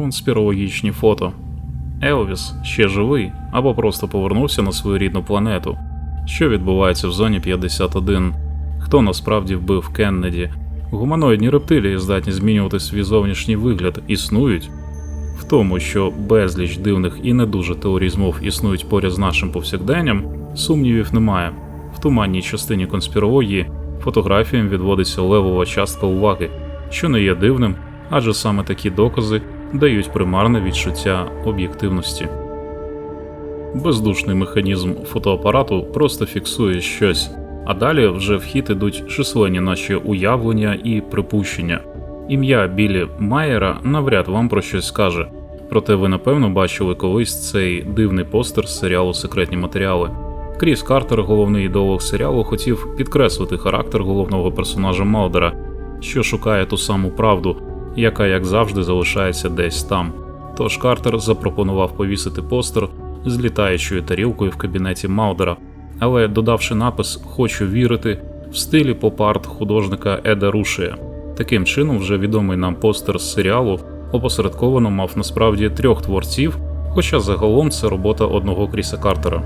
Конспірологічні фото. Елвіс ще живий або просто повернувся на свою рідну планету. Що відбувається в зоні 51? Хто насправді вбив Кеннеді? Гуманоїдні рептилії здатні змінювати свій зовнішній вигляд, існують. В тому, що безліч дивних і не дуже теорій змов існують поряд з нашим повсякденням, сумнівів немає. В туманній частині конспірології фотографіям відводиться левова частка уваги, що не є дивним, адже саме такі докази дають примарне відчуття об'єктивності. Бездушний механізм фотоапарату просто фіксує щось, а далі вже в хід ідуть численні наші уявлення і припущення. Ім'я Білі Майера навряд вам про щось скаже, проте ви напевно бачили колись цей дивний постер з серіалу Секретні матеріали. Кріс Картер, головний ідеолог серіалу, хотів підкреслити характер головного персонажа Малдера, що шукає ту саму правду, яка, як завжди, залишається десь там. Тож Картер запропонував повісити постер з літаючою тарілкою в кабінеті Малдера, але додавши напис Хочу вірити в стилі поп-арт художника Еда Рушія. Таким чином, вже відомий нам постер з серіалу опосередковано мав насправді трьох творців, хоча загалом це робота одного Кріса Картера.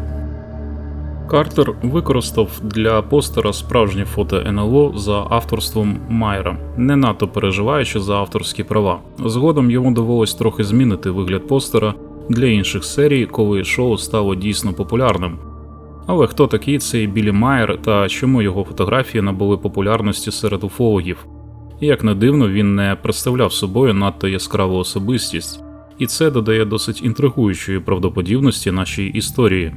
Картер використав для постера справжнє фото НЛО за авторством Майера, не надто переживаючи за авторські права. Згодом йому довелось трохи змінити вигляд постера для інших серій, коли шоу стало дійсно популярним. Але хто такий цей Білі Майер та чому його фотографії набули популярності серед уфологів? Як не дивно, він не представляв собою надто яскраву особистість, і це додає досить інтригуючої правдоподібності нашій історії.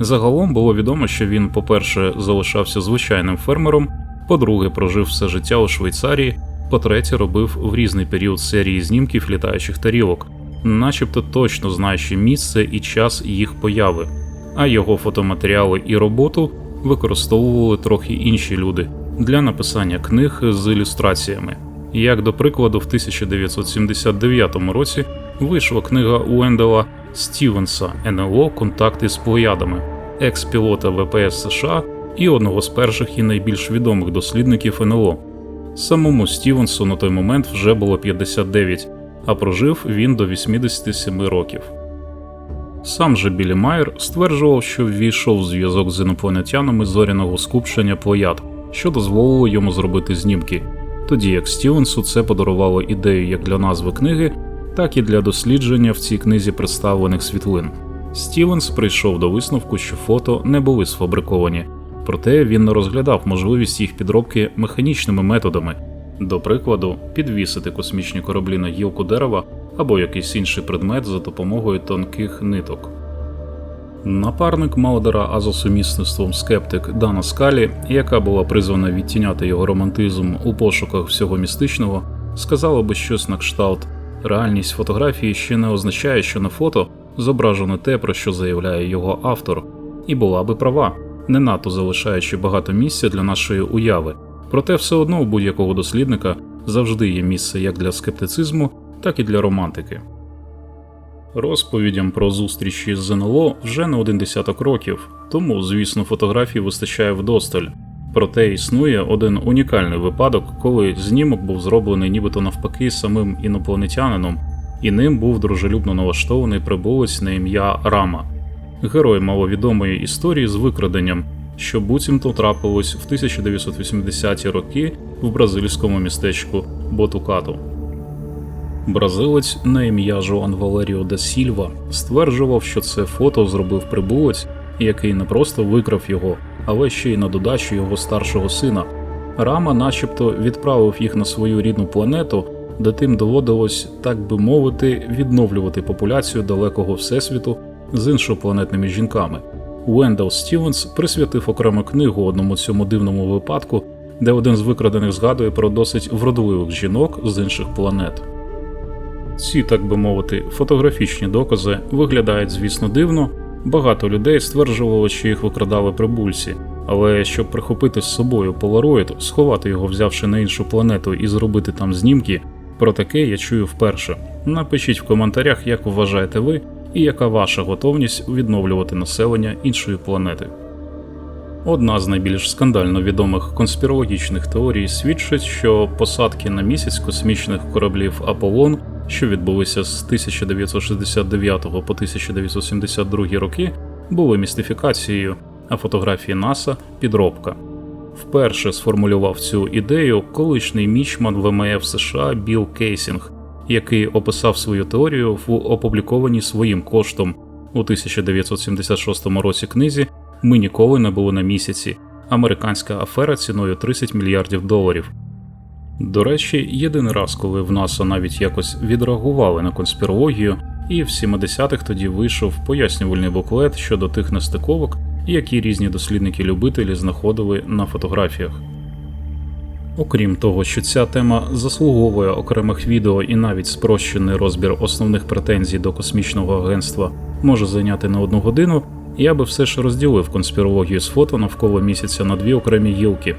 Загалом було відомо, що він, по-перше, залишався звичайним фермером, по-друге, прожив все життя у Швейцарії, по-третє, робив в різний період серії знімків літаючих тарілок, начебто точно знаючи місце і час їх появи, а його фотоматеріали і роботу використовували трохи інші люди для написання книг з ілюстраціями. Як до прикладу, в 1979 році вийшла книга Уендела Стівенса НЛО Контакти з плеядами, екс-пілота ВПС США і одного з перших і найбільш відомих дослідників НЛО. Самому Стівенсу на той момент вже було 59, а прожив він до 87 років. Сам же Білі Майер стверджував, що ввійшов в зв'язок з інопланетянами зоряного скупчення плеяд, що дозволило йому зробити знімки, тоді як Стівенсу це подарувало ідею як для назви книги, так і для дослідження в цій книзі представлених світлин. Стівенс прийшов до висновку, що фото не були сфабриковані, проте він не розглядав можливість їх підробки механічними методами, до прикладу, підвісити космічні кораблі на гілку дерева або якийсь інший предмет за допомогою тонких ниток. Напарник Малдера, а за сумісництвом скептик Дана Скалі, яка була призвана відтіняти його романтизм у пошуках всього містичного, сказала би щось на кшталт. Реальність фотографії ще не означає, що на фото зображено те, про що заявляє його автор, і була би права, не надто залишаючи багато місця для нашої уяви. Проте все одно у будь-якого дослідника завжди є місце як для скептицизму, так і для романтики. Розповідям про зустрічі з ЗНО вже не один десяток років, тому, звісно, фотографій вистачає вдосталь. Проте існує один унікальний випадок, коли знімок був зроблений нібито навпаки самим інопланетянином, і ним був дружелюбно налаштований прибулець на ім'я Рама, герой маловідомої історії з викраденням, що буцімто трапилось в 1980-ті роки в бразильському містечку Ботукату. Бразилець на ім'я Жоан Валеріо де Сільва стверджував, що це фото зробив прибулець, який не просто викрав його, але ще й на додачу його старшого сина. Рама, начебто, відправив їх на свою рідну планету, де тим доводилось, так би мовити, відновлювати популяцію далекого всесвіту з іншопланетними жінками. Уендел Стівенс присвятив окрему книгу одному цьому дивному випадку, де один з викрадених згадує про досить вродливих жінок з інших планет. Ці, так би мовити, фотографічні докази виглядають, звісно, дивно. Багато людей стверджувало, що їх викрадали прибульці, але щоб прихопити з собою полароїд, сховати його, взявши на іншу планету і зробити там знімки, про таке я чую вперше. Напишіть в коментарях, як вважаєте ви і яка ваша готовність відновлювати населення іншої планети. Одна з найбільш скандально відомих конспірологічних теорій свідчить, що посадки на місяць космічних кораблів Аполлон що відбулися з 1969 по 1972 роки, були містифікацією, а фотографії НАСА підробка. Вперше сформулював цю ідею колишній мічман ВМФ США Білл Кейсінг, який описав свою теорію в опублікованій своїм коштом у 1976 році книзі Ми ніколи не були на місяці. Американська афера ціною 30 мільярдів доларів. До речі, єдиний раз, коли в НАСА навіть якось відреагували на конспірологію, і в 70-х тоді вийшов пояснювальний буклет щодо тих нестиковок, які різні дослідники-любителі знаходили на фотографіях. Окрім того, що ця тема заслуговує окремих відео і навіть спрощений розбір основних претензій до космічного агентства може зайняти на одну годину, я би все ж розділив конспірологію з фото навколо місяця на дві окремі гілки.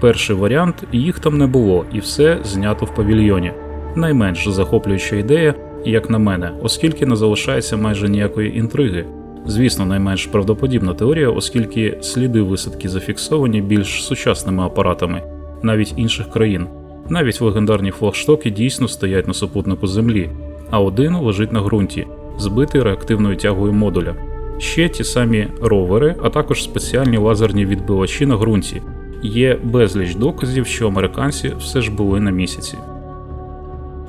Перший варіант їх там не було, і все знято в павільйоні. Найменш захоплююча ідея, як на мене, оскільки не залишається майже ніякої інтриги. Звісно, найменш правдоподібна теорія, оскільки сліди висадки зафіксовані більш сучасними апаратами, навіть інших країн. Навіть легендарні флагштоки дійсно стоять на супутнику Землі, а один лежить на ґрунті, збитий реактивною тягою модуля. Ще ті самі ровери, а також спеціальні лазерні відбивачі на ґрунті. Є безліч доказів, що американці все ж були на місяці.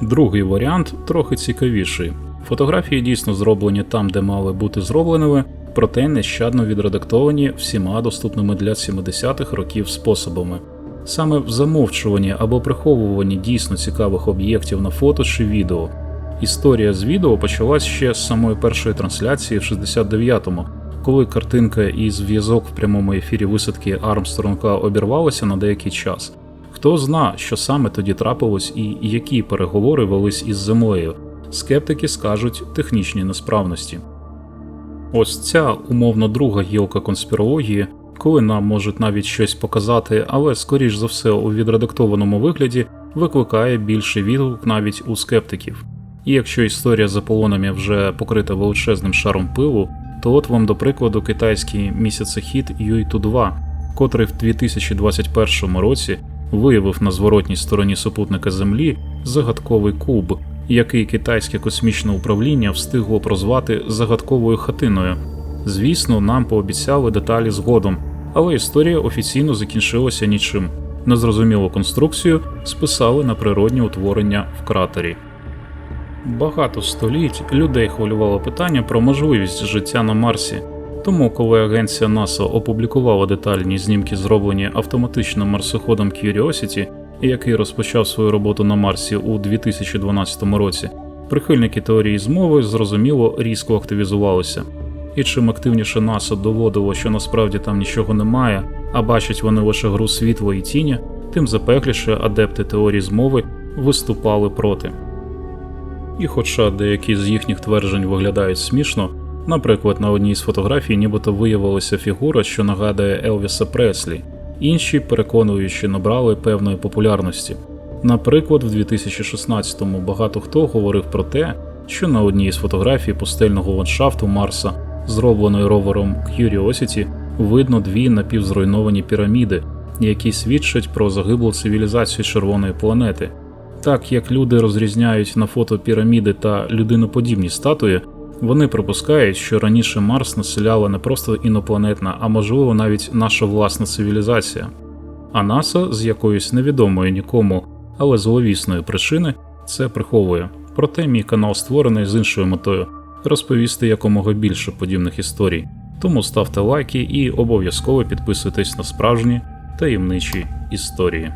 Другий варіант трохи цікавіший. Фотографії дійсно зроблені там, де мали бути зробленими, проте нещадно відредактовані всіма доступними для 70-х років способами. Саме в замовчуванні або приховуванні дійсно цікавих об'єктів на фото чи відео. Історія з відео почалась ще з самої першої трансляції в 69-му, коли картинка і зв'язок в прямому ефірі висадки Армстронга обірвалися на деякий час. Хто зна, що саме тоді трапилось і які переговори велись із землею. Скептики скажуть технічні несправності. Ось ця умовно друга гілка конспірології, коли нам можуть навіть щось показати, але скоріш за все у відредактованому вигляді викликає більший відгук навіть у скептиків. І якщо історія з Аполлонами вже покрита величезним шаром пилу, то от вам, до прикладу, китайський місяцехід Юйту 2 котрий в 2021 році виявив на зворотній стороні супутника Землі загадковий куб, який китайське космічне управління встигло прозвати загадковою хатиною. Звісно, нам пообіцяли деталі згодом, але історія офіційно закінчилася нічим. Незрозумілу конструкцію списали на природні утворення в кратері. Багато століть людей хвилювало питання про можливість життя на Марсі. Тому, коли агенція НАСА опублікувала детальні знімки, зроблені автоматичним марсоходом Curiosity, який розпочав свою роботу на Марсі у 2012 році, прихильники теорії змови зрозуміло різко активізувалися. І чим активніше НАСА доводило, що насправді там нічого немає, а бачать вони лише гру світла і тіні, тим запекліше адепти теорії змови виступали проти. І хоча деякі з їхніх тверджень виглядають смішно, наприклад, на одній з фотографій нібито виявилася фігура, що нагадує Елвіса Преслі, інші переконуючи набрали певної популярності. Наприклад, в 2016-му багато хто говорив про те, що на одній з фотографій пустельного ландшафту Марса, зробленої ровером Curiosity, видно дві напівзруйновані піраміди, які свідчать про загиблу цивілізацію червоної планети. Так як люди розрізняють на фото піраміди та людиноподібні статуї, вони припускають, що раніше Марс населяла не просто інопланетна, а можливо навіть наша власна цивілізація. А НАСА з якоїсь невідомої нікому, але зловісної причини це приховує. Проте мій канал створений з іншою метою розповісти якомога більше подібних історій. Тому ставте лайки і обов'язково підписуйтесь на справжні таємничі історії.